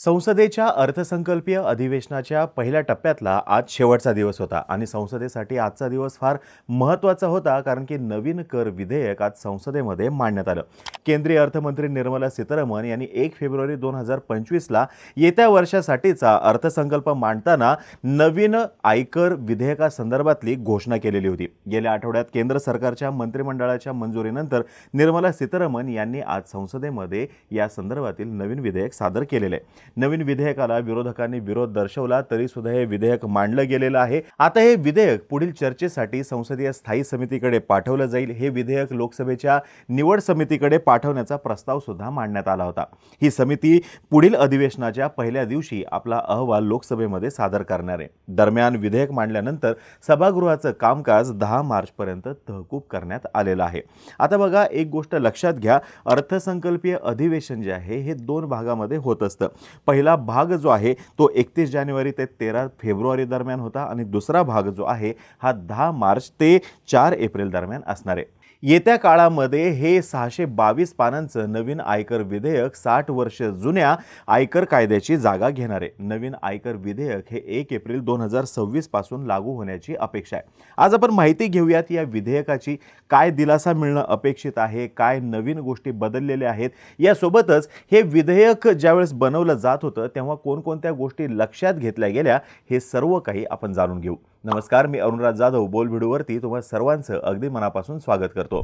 संसदेच्या अर्थसंकल्पीय अधिवेशनाच्या पहिल्या टप्प्यातला आज शेवटचा दिवस होता आणि संसदेसाठी आजचा दिवस फार महत्त्वाचा होता कारण की नवीन कर विधेयक आज संसदेमध्ये मांडण्यात आलं. केंद्रीय अर्थमंत्री निर्मला सीतारामन यांनी एक फेब्रुवारी दोन हजार पंचवीसला येत्या वर्षासाठीचा अर्थसंकल्प मांडताना नवीन आयकर विधेयकासंदर्भातली घोषणा केलेली होती. गेल्या आठवड्यात केंद्र सरकारच्या मंत्रिमंडळाच्या मंजुरीनंतर निर्मला सीतारामन यांनी आज संसदेमध्ये या संदर्भातील नवीन विधेयक सादर केलेलं. आहे नवीन विधेयकाला विरोधकांनी विरोध दर्शवला तरी सुद्धा हे विधेयक मांडलं गेलेलं आहे. आता हे विधेयक पुढील चर्चेसाठी संसदीय स्थायी समितीकडे पाठवलं जाईल. हे विधेयक लोकसभेच्या निवड समितीकडे पाठवण्याचा प्रस्ताव सुद्धा मांडण्यात आला होता. ही समिती पुढील अधिवेशनाच्या पहिल्या दिवशी आपला अहवाल लोकसभेमध्ये सादर करणार आहे. दरम्यान विधेयक मांडल्यानंतर सभागृहाचं कामकाज दहा मार्चपर्यंत तहकूब करण्यात आलेलं आहे. आता बघा एक गोष्ट लक्षात घ्या. अर्थसंकल्पीय अधिवेशन जे आहे हे दोन भागामध्ये होत असतं. पहिला भाग जो आहे तो एकतीस जानेवारी ते तेरा फेब्रुवारी दरम्यान होता आणि दुसरा भाग जो आहे हा दहा मार्च ते चार एप्रिल दरम्यान असणार आहे. येत्या काळामध्ये हे सहाशे बावीस पानांचं नवीन आयकर विधेयक साठ वर्ष जुन्या आयकर कायद्याची जागा घेणार आहे. नवीन आयकर विधेयक हे एक एप्रिल दोन हजार सव्वीसपासून लागू होण्याची अपेक्षा आहे. आज आपण माहिती घेऊयात या विधेयकाची काय दिलासा मिळणं अपेक्षित आहे काय नवीन गोष्टी बदललेल्या आहेत. यासोबतच हे विधेयक ज्यावेळेस बनवलं जात होतं तेव्हा कोणकोणत्या गोष्टी लक्षात घेतल्या गेल्या हे सर्व काही आपण जाणून घेऊ. नमस्कार मी अरुणराज जाधव बोलभिडूवरती तुम्हा सर्वांचं अगदी मनापासून स्वागत करतो.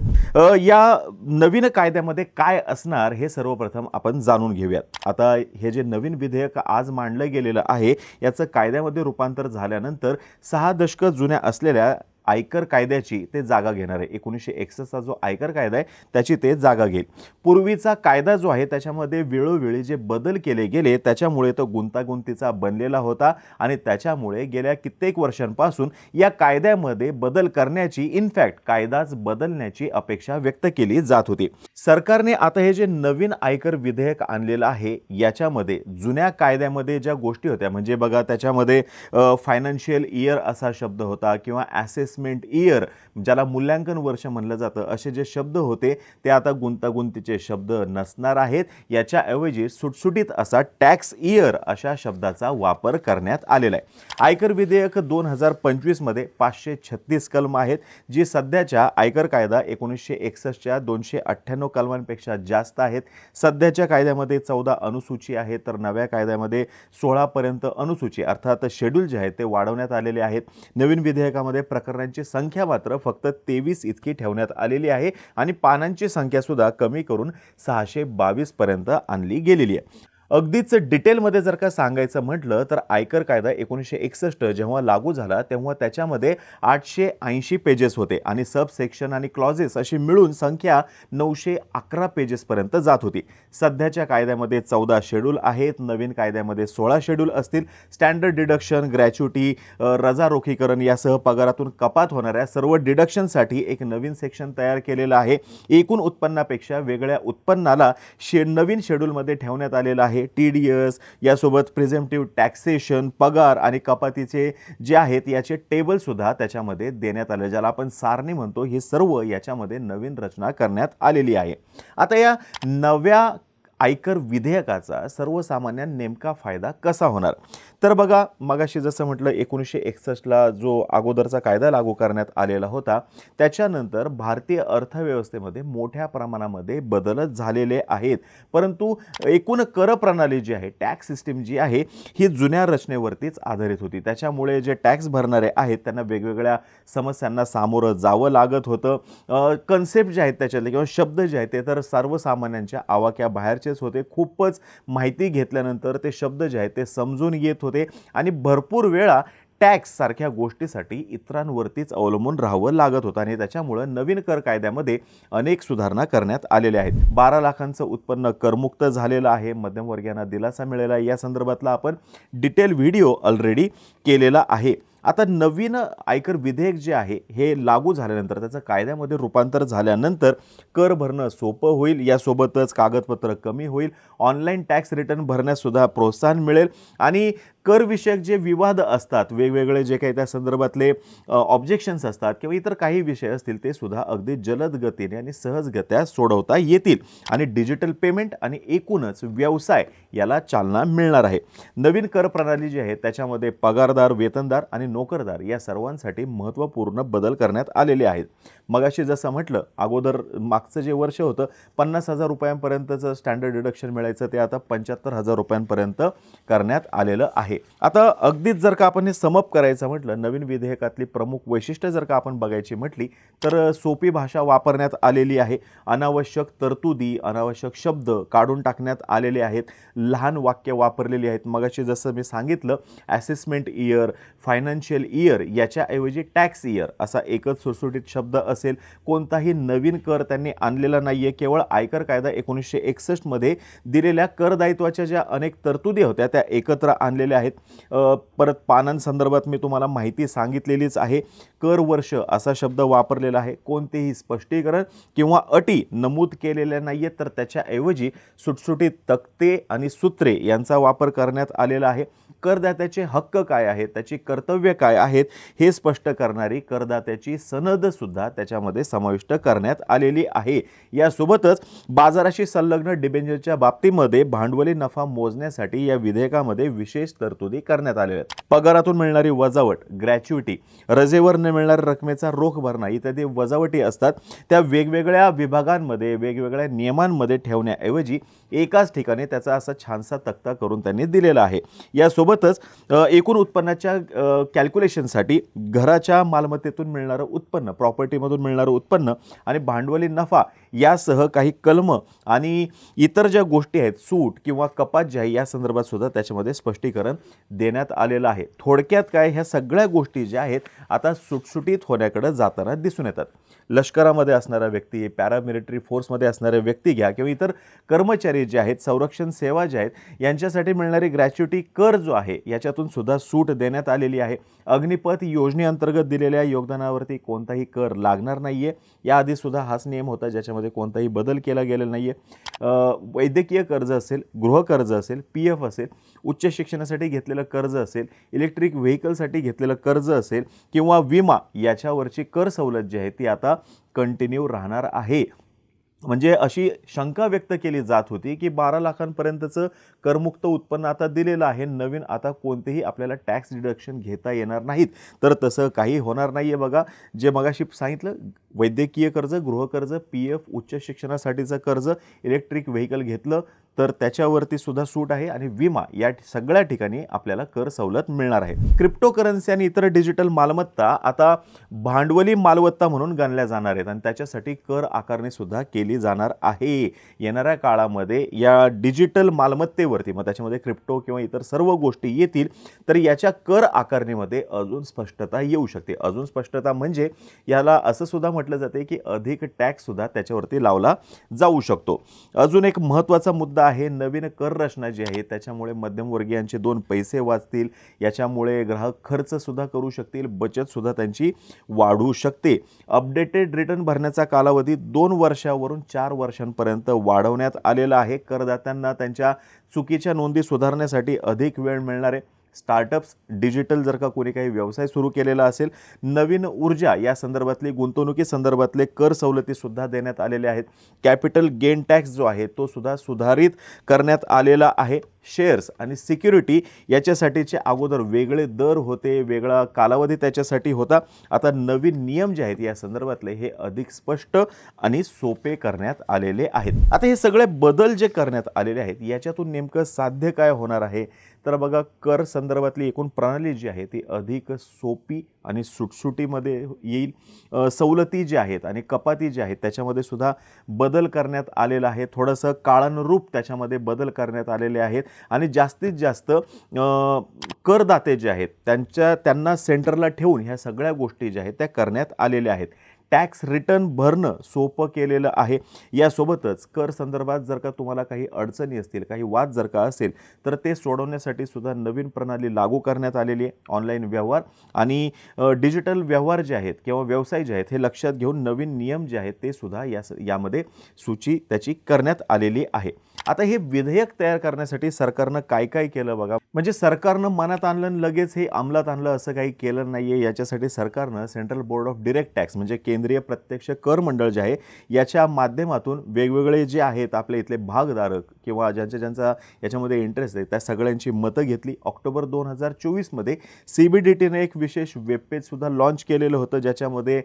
या नवीन कायद्यामध्ये काय असणार हे सर्वप्रथम आपण जाणून घेऊयात. आता हे जे नवीन विधेयक आज मांडलं गेलेलं आहे याचं कायद्यामध्ये रूपांतर झाल्यानंतर सहा दशकं जुन्या असलेल्या आयकर कायद्याची ते जागा घेणार आहे. एकोणीसशे एकसष्टचा जो आयकर कायदा आहे त्याची ते जागा घेईल. पूर्वीचा कायदा जो आहे त्याच्यामध्ये वेळोवेळी जे बदल केले गेले त्याच्यामुळे तो गुंतागुंतीचा बनलेला होता आणि त्याच्यामुळे गेल्या कित्येक वर्षांपासून या कायद्यामध्ये बदल करण्याची इनफॅक्ट कायदाच बदलण्याची अपेक्षा व्यक्त केली जात होती. सरकारने आता हे जे नवीन आयकर विधेयक आणलेलं आहे याच्यामध्ये जुन्या कायद्यामध्ये ज्या गोष्टी होत्या म्हणजे बघा त्याच्यामध्ये फायनान्शियल इयर असा शब्द होता किंवा असेसमेंट इयर ज्याला मूल्यांकन वर्ष म्हणलं जातं असे जे शब्द होते ते आता गुंतागुंतीचे शब्द नसणार आहेत. याच्याऐवजी सुटसुटीत असा टॅक्स इयर अशा शब्दाचा वापर करण्यात आलेला आहे. आयकर विधेयक दोन हजार पंचवीसमध्ये पाचशे छत्तीस कलम आहेत जी सध्याच्या आयकर कायदा एकोणीसशे एकसष्टच्या दोनशे अठ्ठ्याण्णव कलमांपेक्षा जास्त आहेत. सध्याच्या कायद्यामध्ये चौदा अनुसूची आहे तर नव्या कायद्यामध्ये सोळापर्यंत अनुसूची अर्थात शेड्यूल जे आहेत ते वाढवण्यात आलेले आहेत. नवीन विधेयकामध्ये प्रकरण पानांची संख्या मात्र फक्त तेवीस इतकी ठेवण्यात आलेली आहे आणि पानांची संख्यासुद्धा कमी करून सहाशे बावीसपर्यंत आणली गेलेली आहे. अगदीच डिटेलमध्ये जर का सांगायचं म्हटलं तर आयकर कायदा एकोणीसशे एकसष्ट जेव्हा लागू झाला तेव्हा त्याच्यामध्ये आठशे ऐंशी पेजेस होते आणि सब सेक्शन आणि क्लॉजेस अशी मिळून संख्या नऊशे अकरा पेजेसपर्यंत जात होती. सध्याच्या कायद्यामध्ये चौदा शेड्यूल आहेत नवीन कायद्यामध्ये सोळा शेड्यूल असतील. स्टँडर्ड डिडक्शन ग्रॅच्युटी रजा रोखीकरण यासह पगारातून कपात होणाऱ्या सर्व डिडक्शनसाठी एक नवीन सेक्शन तयार केलेलं आहे. एकूण उत्पन्नापेक्षा वेगळ्या उत्पन्नाला शे नवीन शेड्यूलमध्ये ठेवण्यात आलेलं आहे. टी डी एस यासोबत प्रिझेंटिव्ह टॅक्सेशन पगार आणि कपातीचे जे आहेत याचे टेबलसुद्धा त्याच्यामध्ये देण्यात आले ज्याला आपण सारणी म्हणतो. हे सर्व याच्यामध्ये नवीन रचना करण्यात आलेली आहे. आता या नव्या आयकर विधेयकाचा सर्वसामान्य नेमका फायदा कसा होणार? तर बघा मगाशी जसं म्हटलं एकोणीसशे एकसष्टला जो अगोदरचा कायदा लागू करण्यात आलेला होता त्याच्यानंतर भारतीय अर्थव्यवस्थेमध्ये मोठ्या प्रमाणामध्ये बदलच झालेले आहेत. परंतु एकूण कर प्रणाली जी आहे टॅक्स सिस्टीम जी आहे ही जुन्या रचनेवरतीच आधारित होती. त्याच्यामुळे जे टॅक्स भरणारे आहेत त्यांना वेगवेगळ्या समस्यांना सामोरं जावं लागत होतं. कन्सेप्ट जे आहेत त्याच्यातले किंवा शब्द जे आहेत ते तर सर्वसामान्यांच्या आवाक्या बाहेरचेच होते. खूपच माहिती घेतल्यानंतर ते शब्द जे आहेत ते समजून येत होते आणि भरपूर वेळा टॅक्ससारख्या गोष्टीसाठी इतरांवरतीच अवलंबून राहावं लागत होतं आणि त्याच्यामुळं नवीन कर कायद्यामध्ये अनेक सुधारणा करण्यात आलेल्या आहेत. बारा लाखांचं उत्पन्न करमुक्त झालेलं आहे. मध्यमवर्गीयांना दिलासा मिळाला या संदर्भातला आपण डिटेल व्हिडिओ ऑलरेडी केलेला आहे. आता नवीन आयकर विधेयक जे आहे हे लागू झाल्यानंतर त्याचं कायद्यामध्ये रूपांतर झाल्यानंतर कर भरणं सोपं होईल. यासोबतच कागदपत्र कमी होईल. ऑनलाईन टॅक्स रिटर्न भरण्याससुद्धा प्रोत्साहन मिळेल. आणि करविषयक जे विवाद असतात वेगवेगळे जे काही त्या संदर्भातले ऑब्जेक्शन्स असतात किंवा इतर काही विषय असतील ते सुद्धा अगदी जलद गतीने आणि सहजगत्या सोडवता येतील. आणि डिजिटल पेमेंट आणि एकूणच व्यवसाय याला चालना मिळणार आहे. नवीन कर प्रणाली जी आहे त्याच्यामध्ये पगारदार वेतनदार आणि नोकरदार या सर्वांसाठी महत्त्वपूर्ण बदल करण्यात आलेले आहेत. मगाशी जसं म्हटलं अगोदर मागचं जे वर्ष होतं पन्नास हजार रुपयांपर्यंतचं स्टँडर्ड डिडक्शन मिळायचं ते आता पंच्याहत्तर हजार रुपयांपर्यंत करण्यात आलेलं आहे. आता अगदीच जर का आपण हे समप करायचं म्हटलं नवीन विधेयकातली प्रमुख वैशिष्ट्य जर का आपण बघायची म्हटली तर सोपी भाषा वापरण्यात आलेली आहे. अनावश्यक तरतुदी अनावश्यक शब्द काढून टाकण्यात आलेले आहेत. लहान वाक्य वापरलेली आहेत. मगाशी जसं मी सांगितलं ॲसेसमेंट इयर फायनान्शियल इयर याच्याऐवजी टॅक्स इयर असा एकच सुटसुटीत शब्द असेल. कोणताही नवीन कर त्यांनी आणलेला नाही आहे केवळ आयकर कायदा एकोणीसशे एकसष्टमध्ये दिलेल्या करदायित्वाच्या ज्या अनेक तरतुदी होत्या त्या एकत्र आणलेल्या आहेत. आहेत. परत पानांसंदर्भात मी तुम्हाला माहिती सांगितलेलीच आहे. कर वर्ष असा शब्द वापरलेला आहे. कोणतेही स्पष्टीकरण किंवा अटी नमूद केलेल्या नाही आहेत तर त्याच्याऐवजी सुटसुटीत तक्ते आणि सूत्रे यांचा वापर करण्यात आलेला आहे. करदात्याचे हक्क काय आहेत? त्याची कर्तव्य काय आहेत? हे स्पष्ट करणारी करदात्याची सनदसुद्धा त्याच्यामध्ये समाविष्ट करण्यात आलेली आहे. यासोबतच बाजाराशी संलग्न डिबेंजरच्या बाबतीमध्ये भांडवली नफा मोजण्यासाठी या विधेयकामध्ये विशेष तरतुदी करण्यात आलेल्या आहेत. पगारातून मिळणारी वजावट ग्रॅच्युटी रजेवर न मिळणाऱ्या रकमेचा रोख भरणा इत्यादी वजावटी असतात. त्या वेगवेगळ्या विभागांमध्ये वेगवेगळ्या नियमांमध्ये ठेवण्याऐवजी एकाच ठिकाणी त्याचा असा छानसा तक्ता करून त्यांनी दिलेला आहे. यासोबतच एकूण उत्पन्नाच्या कॅल्क्युलेशनसाठी घराच्या मालमत्तेतून मिळणारं उत्पन्न प्रॉपर्टीमधून मिळणारं उत्पन्न आणि भांडवली नफा यासह काही कलम आणि इतर ज्या गोष्टी आहेत सूट किंवा कपात जी आहे या संदर्भात सुद्धा त्याच्यामध्ये स्पष्टीकरण देण्यात आलेलं आहे. थोडक्यात काय ह्या सगळ्या गोष्टी ज्या आहेत आता सुटसुटीत होण्याकडे जाताना दिसून येतात. लष्करामध्ये असणारा व्यक्ती पॅरामिलिटरी फोर्समध्ये असणाऱ्या व्यक्ती घ्या किंवा इतर कर्मचारी जे आहेत संरक्षण सेवा ज्या आहेत यांच्यासाठी मिळणारी ग्रॅच्युटी कर जो आहे याच्यातून सुद्धा सूट देण्यात आलेली आहे. अग्निपथ योजनेअंतर्गत दिलेल्या योगदानावरती कोणताही कर लागणार नाही आहे याआधी सुद्धा हाच नियम होता ज्याच्यामध्ये कोणताही बदल केला गेलेला नाही आहे वैद्यकीय कर्ज असेल गृहकर्ज असेल पी एफ असेल उच्च शिक्षणासाठी घेतलेलं कर्ज असेल इलेक्ट्रिक व्हेकलसाठी घेतलेलं कर्ज असेल किंवा विमा याच्यावरची कर सवलत जी आहे ती आता आता कंटिन्यू राहणार आहे. म्हणजे अशी शंका व्यक्त केली जात होती की बारा लाखांपर्यंतचं करमुक्त उत्पन्न आता दिलेलं आहे. नवीन आता कोणतेही आपल्याला टॅक्स डिडक्शन घेता येणार नाहीत. तर तसं काही होणार नाही आहे बघा. जे मगाशी सांगितलं वैद्यकीय कर्ज गृहकर्ज पी एफ उच्च शिक्षणासाठीचं कर्ज इलेक्ट्रिक व्हेकल घेतलं तर त्याच्यावरती सुद्धा सूट आहे आणि विमा या सगळ्या ठिकाणी आपल्याला कर सवलत मिळणार आहे. क्रिप्टो करन्सी आणि इतर डिजिटल मालमत्ता आता भांडवली मालमत्ता म्हणून गणल्या जाणार आहेत आणि त्याच्यासाठी कर आकारणी सुद्धा केली जाणार आहे. येणाऱ्या काळामध्ये या डिजिटल मालमत्तेवरती मग त्याच्यामध्ये क्रिप्टो किंवा इतर सर्व गोष्टी येतील तर याच्या कर आकारणीमध्ये अजून स्पष्टता येऊ शकते. अजून स्पष्टता म्हणजे याला असं सुद्धा म्हटलं जाते की अधिक टॅक्स सुद्धा त्याच्यावरती लावला जाऊ शकतो. अजून एक महत्त्वाचा मुद्दा आहे नवीन कर रचना जी आहे त्याच्यामुळे मध्यमवर्गीयांचे दोन पैसे वाचतील. याच्यामुळे ग्राहक खर्चसुद्धा करू शकतील बचतसुद्धा त्यांची वाढू शकते. अपडेटेड रिटर्न भरण्याचा कालावधी दोन वर्षावरून चार वर्षांपर्यंत वाढवण्यात आलेला आहे. करदात्यांना त्यांच्या चुकीच्या नोंदी सुधारण्यासाठी अधिक वेळ मिळणार आहे. स्टार्टअप्स डिजिटल जर का कोणी काही व्यवसाय सुरू केलेला असेल नवीन ऊर्जा या संदर्भातली गुंतवणुकी संदर्भातले कर सवलतीसुद्धा देण्यात आलेल्या आहेत. कॅपिटल गेन टॅक्स जो आहे तो सुद्धा सुधारित करण्यात आलेला आहे. शेअर्स आणि सिक्युरिटी याच्यासाठीचे अगोदर वेगळे दर होते वेगळा कालावधी त्याच्यासाठी होता. आता नवीन नियम जे आहेत या संदर्भातले हे अधिक स्पष्ट आणि सोपे करण्यात आलेले आहेत. आता हे सगळे बदल जे करण्यात आलेले आहेत याच्यातून नेमकं साध्य काय होणार आहे? तर बघा कर संदर्भातली एकूण प्रणाली जी आहे ती अधिक सोपी आणि सुटसुटीमध्ये येईल. सवलती ज्या आहेत आणि कपाती ज्या आहेत त्याच्यामध्ये सुद्धा बदल करण्यात आलेला आहे. थोडंसं काळानुरूप त्याच्यामध्ये बदल करण्यात आलेले आहेत. आणि जास्तीत जास्त करदाते जे आहेत त्यांच्या त्यांना सेंटरला ठेवून ह्या सगळ्या गोष्टी ज्या आहेत त्या करण्यात आलेल्या आहेत. टॅक्स रिटर्न भरणं सोपं केलेलं आहे. यासोबतच कर संदर्भात जर का तुम्हाला काही अडचणी असतील काही वाद जर का असेल तर ते सोडवण्यासाठी सुद्धा नवीन प्रणाली लागू करण्यात आलेली आहे. ऑनलाईन व्यवहार आणि डिजिटल व्यवहार जे आहेत किंवा व्यवसाय जे आहेत हे लक्षात घेऊन नवीन नियम जे आहेत ते सुद्धा या यामध्ये सूची त्याची करण्यात आलेली आहे. आता हे विधेयक तयार करण्यासाठी सरकारनं काय काय केलं बघा? म्हणजे सरकारनं मनात आणलं आणि लगेच हे अंमलात आणलं असं काही केलं नाही आहे याच्यासाठी सरकारनं central board of direct tax म्हणजे केंद्रीय प्रत्यक्ष कर मंडळ जे आहे याच्या माध्यमातून वेगवेगळे जे आहेत आपले इथले भागधारक किंवा ज्यांच्या ज्यांचा याच्यामध्ये इंटरेस्ट आहे त्या सगळ्यांची मतं घेतली. ऑक्टोबर दोन हजार चोवीसमध्ये सी बी डी टीने एक विशेष वेबपेजसुद्धा लॉन्च केलेलं होतं ज्याच्यामध्ये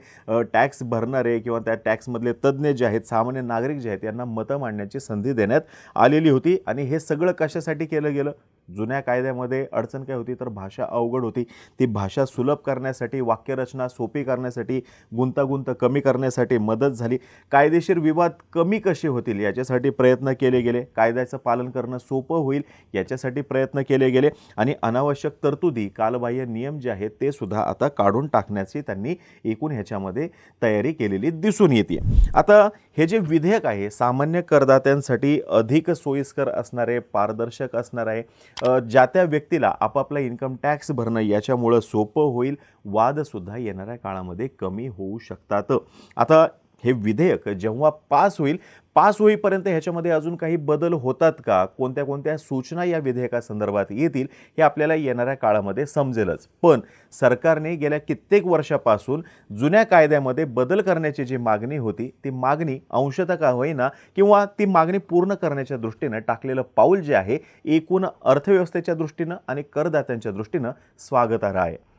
टॅक्स भरणारे किंवा त्या टॅक्समधले तज्ज्ञ जे आहेत सामान्य नागरिक जे आहेत यांना मतं मांडण्याची संधी देण्यात आलेली होती आणि हे सगळं कशासाठी केलं गेलं? जुन्या कायद्यामध्ये अडचण काय होती तर भाषा अवघड होती. ती भाषा सुलभ करण्यासाठी वाक्यरचना सोपी करण्यासाठी गुंतागुंत कमी करण्यासाठी मदत झाली. कायदेशीर विवाद कमी कसे होतील याच्यासाठी प्रयत्न केले गेले. कायद्याचं पालन करणं सोपं होईल याच्यासाठी प्रयत्न केले गेले. आणि अनावश्यक तरतुदी कालबाह्य नियम जे आहेत ते सुद्धा आता काढून टाकण्याची त्यांनी एकूण ह्याच्यामध्ये तयारी केलेली दिसून येते. आता हे जे विधेयक आहे सामान्य करदात्यांसाठी अधिक सोयीस्कर असणारे पारदर्शक असणार आहे ज्या त्या व्यक्तीला आपापला इन्कम टॅक्स भरणं याच्यामुळं सोपं होईल वादसुद्धा येणाऱ्या काळामध्ये कमी होऊ शकतात. आता हे विधेयक जेव्हा पास होईल पास होईपर्यंत ह्याच्यामध्ये अजून काही बदल होतात का? कोणत्या कोणत्या सूचना या विधेयकासंदर्भात येतील हे आपल्याला येणाऱ्या काळामध्ये समजेलच. पण सरकारने गेल्या कित्येक वर्षापासून जुन्या कायद्यामध्ये बदल करण्याची जी मागणी होती ती मागणी अंशतः का होईना किंवा ती मागणी पूर्ण करण्याच्या दृष्टीनं टाकलेलं पाऊल जे आहे एकूण अर्थव्यवस्थेच्या दृष्टीनं आणि करदात्यांच्या दृष्टीनं स्वागतार्ह आहे.